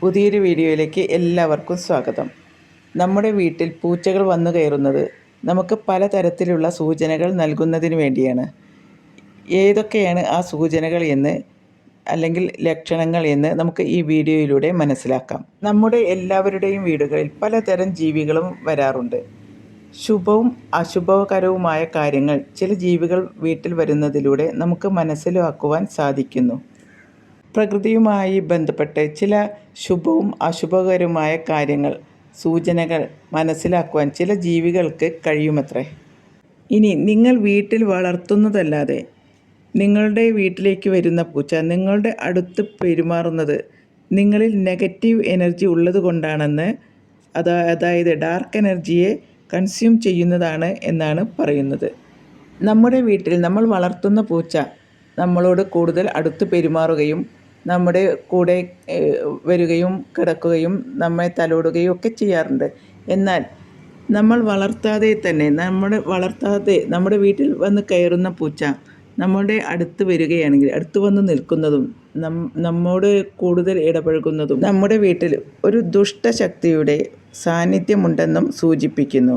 പുതിയൊരു വീഡിയോയിലേക്ക് എല്ലാവർക്കും സ്വാഗതം. നമ്മുടെ വീട്ടിൽ പൂച്ചകൾ വന്നു കയറുന്നത് നമുക്ക് പലതരത്തിലുള്ള സൂചനകൾ നൽകുന്നതിന് വേണ്ടിയാണ്. ഏതൊക്കെയാണ് ആ സൂചനകൾ എന്ന് അല്ലെങ്കിൽ ലക്ഷണങ്ങൾ എന്ന് നമുക്ക് ഈ വീഡിയോയിലൂടെ മനസ്സിലാക്കാം. നമ്മുടെ എല്ലാവരുടെയും വീടുകളിൽ പലതരം ജീവികളും വരാറുണ്ട്. ശുഭവും അശുഭകരവുമായ കാര്യങ്ങൾ ചില ജീവികൾ വീട്ടിൽ വരുന്നതിലൂടെ നമുക്ക് മനസ്സിലാക്കുവാൻ സാധിക്കുന്നു. പ്രകൃതിയുമായി ബന്ധപ്പെട്ട് ചില ശുഭവും അശുഭകരവുമായ കാര്യങ്ങൾ സൂചനകൾ മനസ്സിലാക്കുവാൻ ചില ജീവികൾക്ക് കഴിയുമത്രേ. ഇനി നിങ്ങൾ വീട്ടിൽ വളർത്തുന്നതല്ലാതെ നിങ്ങളുടെ വീട്ടിലേക്ക് വരുന്ന പൂച്ച നിങ്ങളുടെ അടുത്ത് പെരുമാറുന്നത് നിങ്ങളിൽ നെഗറ്റീവ് എനർജി ഉള്ളത് കൊണ്ടാണെന്ന് അതാ അതായത് ഡാർക്ക് എനർജിയെ കൺസ്യൂം ചെയ്യുന്നതാണ് എന്നാണ് പറയുന്നത്. നമ്മുടെ വീട്ടിൽ നമ്മൾ വളർത്തുന്ന പൂച്ച നമ്മളോട് കൂടുതൽ അടുത്ത് പെരുമാറുകയും നമ്മുടെ കൂടെ വരികയും കിടക്കുകയും നമ്മെ തലോടുകയും ഒക്കെ ചെയ്യാറുണ്ട്. എന്നാൽ നമ്മൾ വളർത്താതെ തന്നെ നമ്മുടെ വളർത്താതെ നമ്മുടെ വീട്ടിൽ വന്ന് കയറുന്ന പൂച്ച നമ്മുടെ അടുത്ത് വരികയാണെങ്കിൽ അടുത്ത് വന്ന് നിൽക്കുന്നതും നമ്മോട് കൂടുതൽ ഇടപഴകുന്നതും നമ്മുടെ വീട്ടിൽ ഒരു ദുഷ്ടശക്തിയുടെ സാന്നിധ്യമുണ്ടെന്നും സൂചിപ്പിക്കുന്നു.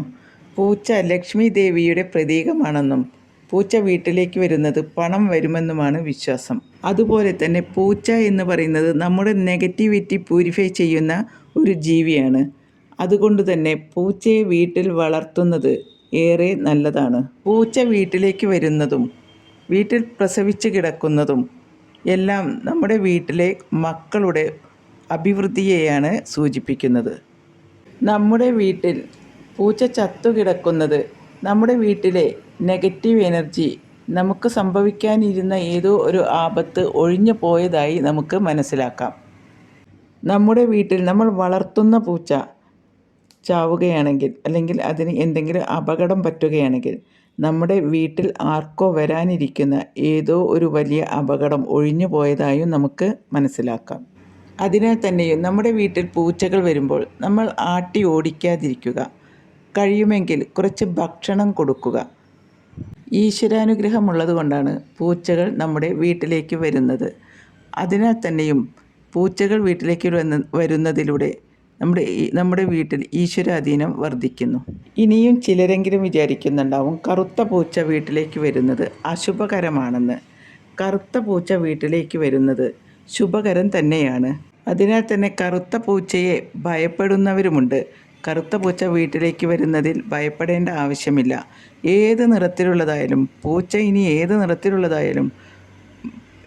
പൂച്ച ലക്ഷ്മി ദേവിയുടെ പ്രതീകമാണെന്നും പൂച്ച വീട്ടിലേക്ക് വരുന്നത് പണം വരുമെന്നുമാണ് വിശ്വാസം. അതുപോലെ തന്നെ പൂച്ച എന്ന് പറയുന്നത് നമ്മുടെ നെഗറ്റിവിറ്റി പ്യൂരിഫൈ ചെയ്യുന്ന ഒരു ജീവിയാണ്. അതുകൊണ്ട് തന്നെ പൂച്ചയെ വീട്ടിൽ വളർത്തുന്നത് ഏറെ നല്ലതാണ്. പൂച്ച വീട്ടിലേക്ക് വരുന്നതും വീട്ടിൽ പ്രസവിച്ച് കിടക്കുന്നതും എല്ലാം നമ്മുടെ വീട്ടിലെ മക്കളുടെ അഭിവൃദ്ധിയെയാണ് സൂചിപ്പിക്കുന്നത്. നമ്മുടെ വീട്ടിൽ പൂച്ച ചത്തുകിടക്കുന്നത് നമ്മുടെ വീട്ടിലെ നെഗറ്റീവ് എനർജി നമുക്ക് സംഭവിക്കാനിരുന്ന ഏതോ ഒരു ആപത്ത് ഒഴിഞ്ഞു പോയതായി നമുക്ക് മനസ്സിലാക്കാം. നമ്മുടെ വീട്ടിൽ നമ്മൾ വളർത്തുന്ന പൂച്ച ചാവുകയാണെങ്കിൽ അല്ലെങ്കിൽ അതിന് എന്തെങ്കിലും അപകടം പറ്റുകയാണെങ്കിൽ നമ്മുടെ വീട്ടിൽ ആർക്കോ വരാനിരിക്കുന്ന ഏതോ ഒരു വലിയ അപകടം ഒഴിഞ്ഞു പോയതായും നമുക്ക് മനസ്സിലാക്കാം. അതിനാൽ തന്നെയും നമ്മുടെ വീട്ടിൽ പൂച്ചകൾ വരുമ്പോൾ നമ്മൾ ആട്ടി ഓടിക്കാതിരിക്കുക. കഴിയുമെങ്കിൽ കുറച്ച് ഭക്ഷണം കൊടുക്കുക. ഈശ്വരാനുഗ്രഹമുള്ളത് കൊണ്ടാണ് പൂച്ചകൾ നമ്മുടെ വീട്ടിലേക്ക് വരുന്നത്. അതിനാൽ തന്നെയും പൂച്ചകൾ വീട്ടിലേക്ക് വരുന്നതിലൂടെ നമ്മുടെ നമ്മുടെ വീട്ടിൽ ഈശ്വരാധീനം വർദ്ധിക്കുന്നു. ഇനിയും ചിലരെങ്കിലും വിചാരിക്കുന്നുണ്ടാവും കറുത്ത പൂച്ച വീട്ടിലേക്ക് വരുന്നത് അശുഭകരമാണെന്ന്. കറുത്ത പൂച്ച വീട്ടിലേക്ക് വരുന്നത് ശുഭകരം തന്നെയാണ്. അതിനാൽ തന്നെ കറുത്ത പൂച്ചയെ ഭയപ്പെടുന്നവരുമുണ്ട്. കറുത്ത പൂച്ച വീട്ടിലേക്ക് വരുന്നതിൽ ഭയപ്പെടേണ്ട ആവശ്യമില്ല. ഏത് നിറത്തിലുള്ളതായാലും പൂച്ച ഇനി ഏത് നിറത്തിലുള്ളതായാലും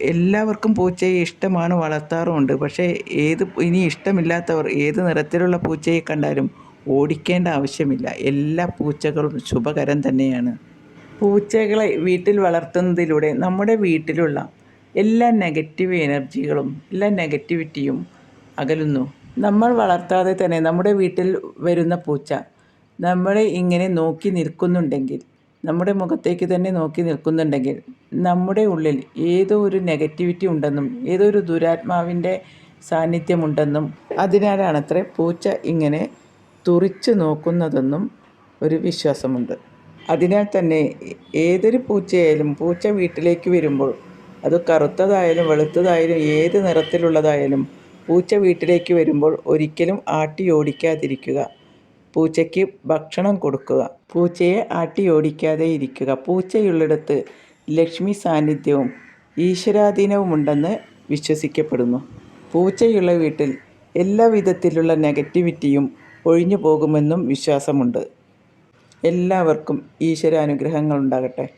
എല്ലാവർക്കും പൂച്ചയെ ഇഷ്ടമാണ് വളർത്താറുമുണ്ട്. പക്ഷേ ഏത് ഇനി ഇഷ്ടമില്ലാത്തവർ ഏത് നിറത്തിലുള്ള പൂച്ചയെ കണ്ടാലും ഓടിക്കേണ്ട ആവശ്യമില്ല. എല്ലാ പൂച്ചകളും ശുഭകരം തന്നെയാണ്. പൂച്ചകളെ വീട്ടിൽ വളർത്തുന്നതിലൂടെ നമ്മുടെ വീട്ടിലുള്ള എല്ലാ നെഗറ്റീവ് എനർജികളും എല്ലാ നെഗറ്റിവിറ്റിയും അകലുന്നു. നമ്മൾ വളർത്താതെ തന്നെ നമ്മുടെ വീട്ടിൽ വരുന്ന പൂച്ച നമ്മളെ ഇങ്ങനെ നോക്കി നിൽക്കുന്നുണ്ടെങ്കിൽ നമ്മുടെ മുഖത്തേക്ക് തന്നെ നോക്കി നിൽക്കുന്നുണ്ടെങ്കിൽ നമ്മുടെ ഉള്ളിൽ ഏതോ ഒരു നെഗറ്റിവിറ്റി ഉണ്ടെന്നും ഏതോ ഒരു ദുരാത്മാവിന്റെ സാന്നിധ്യമുണ്ടെന്നും അതിനാലാണത്രേ പൂച്ച ഇങ്ങനെ തുറിച്ച് നോക്കുന്നതെന്നും ഒരു വിശ്വാസമുണ്ട്. അതിനാൽ തന്നെ ഏതൊരു പൂച്ചയായാലും പൂച്ച വീട്ടിലേക്ക് വരുമ്പോൾ അത് കറുത്തതായാലും വെളുത്തതായാലും ഏത് നിറത്തിലുള്ളതായാലും പൂച്ച വീട്ടിലേക്ക് വരുമ്പോൾ ഒരിക്കലും ആട്ടി ഓടിക്കാതിരിക്കുക. പൂച്ചയ്ക്ക് ഭക്ഷണം കൊടുക്കുക. പൂച്ചയെ ആട്ടി ഓടിക്കാതെ ഇരിക്കുക. പൂച്ചയുള്ളിടത്ത് ലക്ഷ്മി സാന്നിധ്യവും ഈശ്വരാധീനവുമുണ്ടെന്ന് വിശ്വസിക്കപ്പെടുന്നു. പൂച്ചയുള്ള വീട്ടിൽ എല്ലാ വിധത്തിലുള്ള നെഗറ്റിവിറ്റിയും ഒഴിഞ്ഞു പോകുമെന്നും വിശ്വാസമുണ്ട്. എല്ലാവർക്കും ഈശ്വരാനുഗ്രഹങ്ങൾ ഉണ്ടാകട്ടെ